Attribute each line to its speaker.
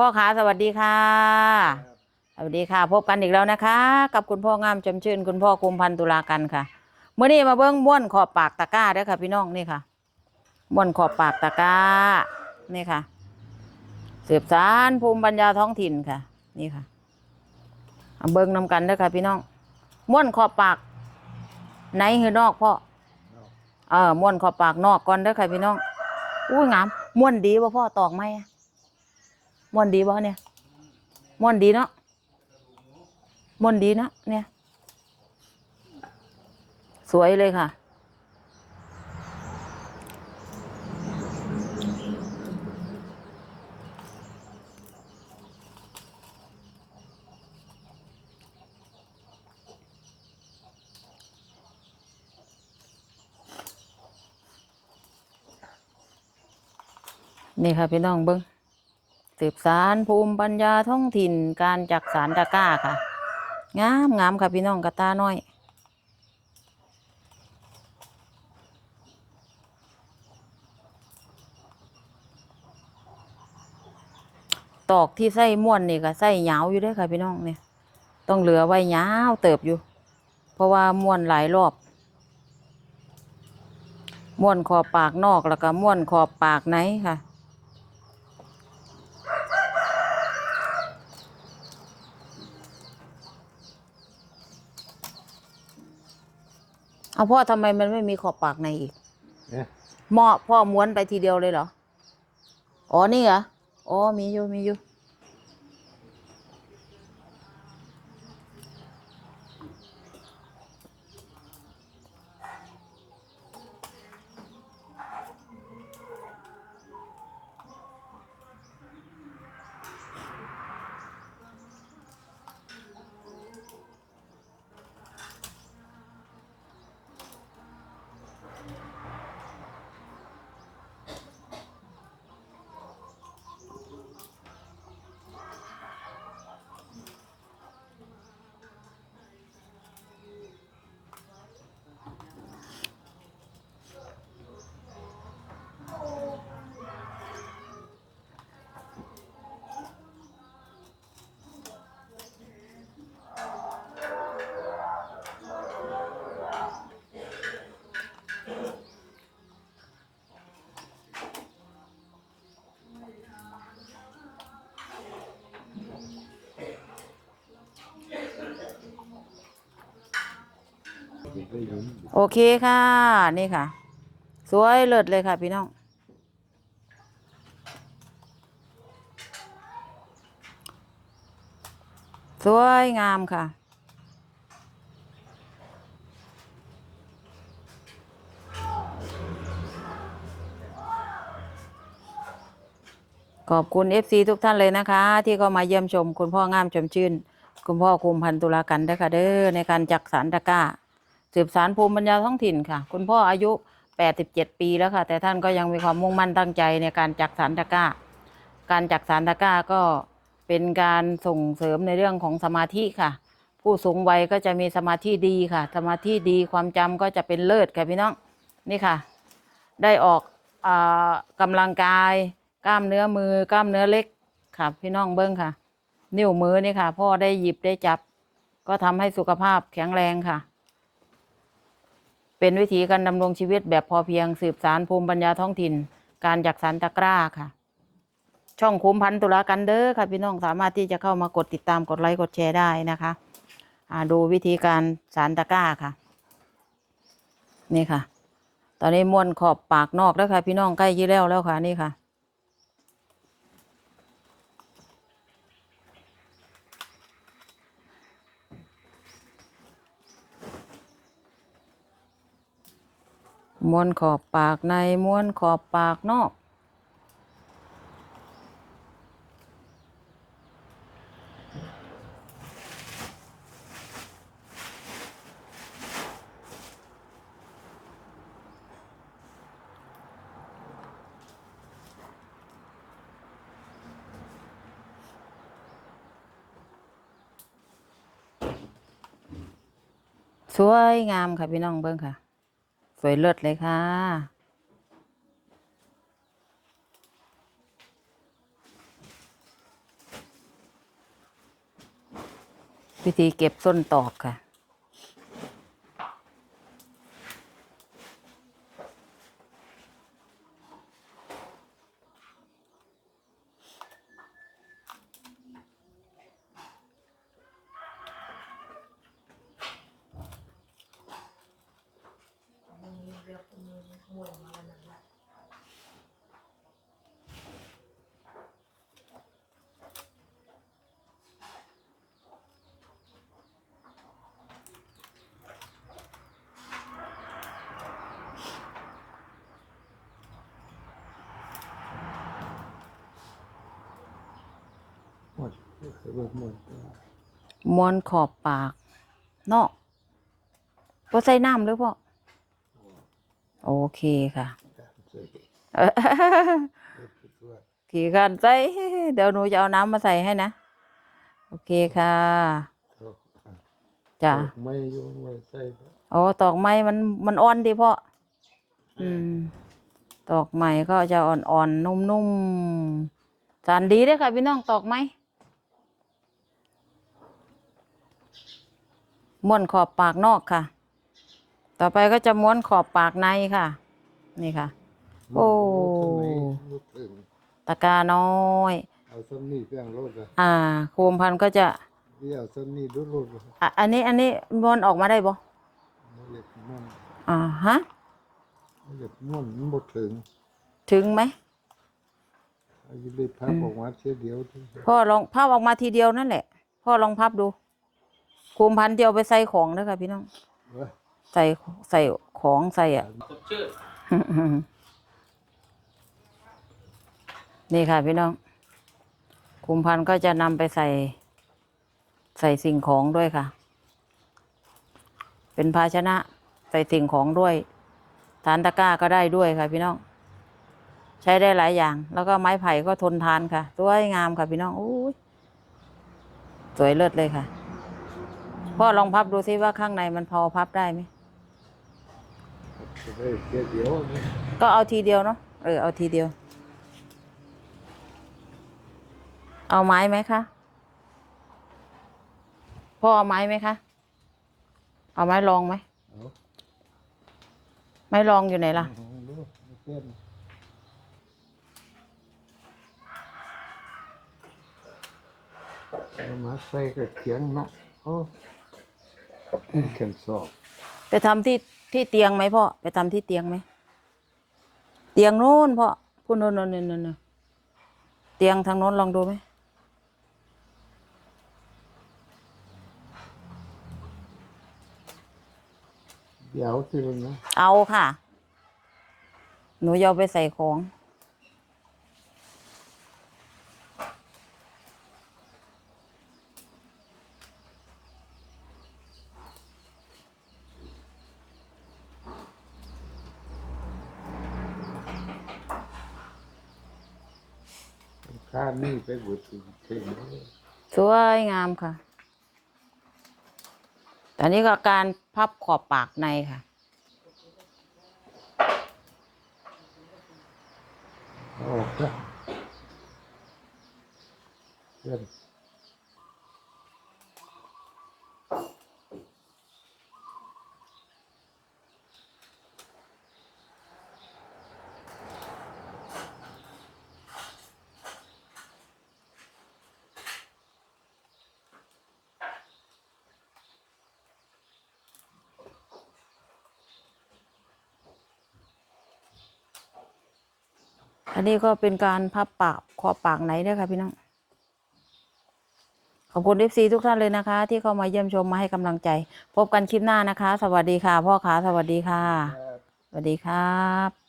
Speaker 1: พ่อขาสวัสดีค่ะ สวัสดีค่ะ พบกันอีกแล้วนะคะ กับคุณพ่องามจำชื่น คุณพ่อคุมพันธ์ตุลากันค่ะเมื่อนี้มาเบิ้งม้วนขอบปากตะกร้าเด้อค่ะ พี่น้องนี่ค่ะม้วนขอบปากตะกร้านี่ค่ะสืบสารภูมิปัญญาท้องถิ่นค่ะ นี่ค่ะเอาเบิ้งนำกันเด้อค่ะ พี่น้องม้วนขอบปากในหรือนอกพ่อเออม้วนขอบปากนอกก่อนเด้อค่ะพี่น้องอุ้ยงามม้วนดีป่ะพ่อตอกไหมอะ ม้วนดีป่เนี่ยม้วนดีเนาะมนต์ดีเนาะเนี่ย สวยเลยค่ะ นี่ค่ะพี่น้องเบิ้ง สืบสารภูมิปัญญาท้องถิ่นการจักสารตะก้าค่ะ งามงามค่ะพี่น้องกระตาน้อย ตอกที่ไส้ม่วนนี่ก็ไส้ยาวอยู่ด้วยค่ะพี่น้องเนี่ยต้องเหลือไว้ยาวเติบอยู่ เพราะว่าม่วนหลายรอบม่วนขอบปากนอกแล้วก็ม่วนขอบปากในค่ะ เอาพ่อทำไมมันไม่มีขอบปากในอีก
Speaker 2: เนี่ย
Speaker 1: หม้อพ่อม้วนไปทีเดียวเลยเหรอ อ๋อนี่เหรอ อ๋อมีอยู่มีอยู่ โอเคค่ะ นี่ค่ะ สวยเลิศเลยค่ะพี่น้อง สวยงามค่ะ ขอบคุณ FC ทุกท่านเลยนะคะ ที่เข้ามาเยี่ยมชม คุณพ่องามชมชื่น คุณพ่อคุมพันธุลากันด้วยค่ะเด้อในการจักสารตะกร้า สืบสารภูมิปัญญาท้องถิ่นค่ะ คุณพ่ออายุ 87 ปีแล้วค่ะ แต่ท่านก็ยังมีความมุ่งมั่นตั้งใจในการจักสารตะก้า การจักสารตะก้าก็เป็นการส่งเสริมในเรื่องของสมาธิค่ะ ผู้สูงวัยก็จะมีสมาธิดีค่ะ สมาธิดีความจำก็จะเป็นเลิศค่ะพี่น้องนี่ค่ะ ได้ออกอาลังกายกล้ามเนื้อมือกล้ามเนื้อเล็กค่ะพี่น้องเบิ้งค่ะ นิ้วมือนี่ค่ะ พ่อได้หยิบได้จับ ก็ทำให้สุขภาพแข็งแรงค่ะ เป็นวิธีการดำรงชีวิตแบบพอเพียงสืบสารภูมิปัญญาท้องถิ่น การจักสารตะกร้าค่ะ ช่องคุ้มพันธุ์ตุลากันเด้อค่ะพี่น้องสามารถที่จะเข้ามากดติดตามกดไลค์กดแชร์ได้นะคะดูวิธีการสารตะกร้าค่ะ นี่ค่ะ ตอนนี้ม้วนขอบปากนอกแล้วค่ะ พี่น้องใกล้ยี่แล้วแล้วค่ะนี่ค่ะ ม้วนขอบปากในม้วนขอบปากนอก สวยงามค่ะพี่น้องเบิ้งค่ะ สวยเลิศเลยค่ะ วิธีเก็บส้นตอกค่ะ
Speaker 2: มดเบิกหม
Speaker 1: วนขอบปากเนาะพอใส่น้ำหรือเปล่าโอเคค่ะขี่กันใส่เดี๋ยวหนูจะเอาน้ำมาใส่ให้นะ โอเคค่ะจ้ะ
Speaker 2: ไม่โยนไว้ใส่
Speaker 1: โอ้ตอกไม้มันมันอ่อนดีพ่ออืม ตอกไม้ก็จะอ่อนๆนุ่มๆสานดีด้อค่ะพี่น้องตอกไม้ ม้วนขอบปากนอกค่ะ ต่อไปก็จะม้วนขอบปากในค่ะ นี่ค่ะ โอ้
Speaker 2: ลูกถึง
Speaker 1: ตะกร้าน้อย
Speaker 2: เอาส้มนี่เพียงรถอะ
Speaker 1: อ่า โคมพันธุ์ก็จะ
Speaker 2: เดี๋ยวส้มนี่ดูรถอะ
Speaker 1: อะอันนี้อันนี้ม้วนออกมาได้บ่
Speaker 2: มันเหล็กมัน
Speaker 1: อ่าฮะ
Speaker 2: มันเหล็กม้วนมันบดถึง
Speaker 1: ถึงไหม
Speaker 2: อายุได้พับออกมาเสียเดียวที่
Speaker 1: พ่อลองพับออกมาทีเดียวนั่นแหละ พ่อลองพับดู โคมพันธุ์เดียวไปใส่ของเด้อค่ะพี่น้อง
Speaker 2: เว้ย
Speaker 1: ใส่ใส่ของใส่อะ
Speaker 3: สดชื่น
Speaker 1: นี่ค่ะพี่น้องคุมพันธุ์ก็จะนำไปใส่ ใส่สิ่งของด้วยค่ะ เป็นภาชนะ ใส่สิ่งของด้วย ฐานตะกร้าก็ได้ด้วยค่ะ พี่น้อง ใช้ได้หลายอย่าง แล้วก็ไม้ไผ่ก็ทนทานค่ะสวยงามค่ะพี่น้องอุ้ยสวยเลิศเลยค่ะ พ่อลองพับดูซิว่าข้างในมันพอพับได้ไหมก็เอาทีเดียวเนาะเออเอาทีเดียว เอาไม้ไหมคะพ่อเอาไม้ไหมคะเอาไม้รองไหมไม้รองอยู่ไหนล่ะ
Speaker 2: เอามาใส่กับเขียงนะ โอ้เขียงสอบ
Speaker 1: ไปทำที่ที่เตียงไหมพ่อไปทำที่เตียงไหมเตียงโน้นพ่อพูดโน้นโน้นโน้นโน้นเตียงทางโน้นลองดูไหม
Speaker 2: เดี๋ยวที่มันนะ
Speaker 1: เอาค่ะ หนูจะเอาไปใส่ของ
Speaker 2: ค่านี่ไปบุตรเข่งเลย
Speaker 1: สวยงามค่ะแต่นี้ก็การพับขอบปากในค่ะ
Speaker 2: เอาออกจ้ะเพื่อ
Speaker 1: อันนี้ก็เป็นการพับปากขอบปากไหนด้วยค่ะพี่น้อง ขอบคุณเอฟซีทุกท่านเลยนะคะ ที่เข้ามาเยี่ยมชมมาให้กำลังใจ พบกันคลิปหน้านะคะ สวัสดีค่ะ พ่อขาสวัสดีค่ะ
Speaker 2: ครับ
Speaker 1: สวัสดีครับ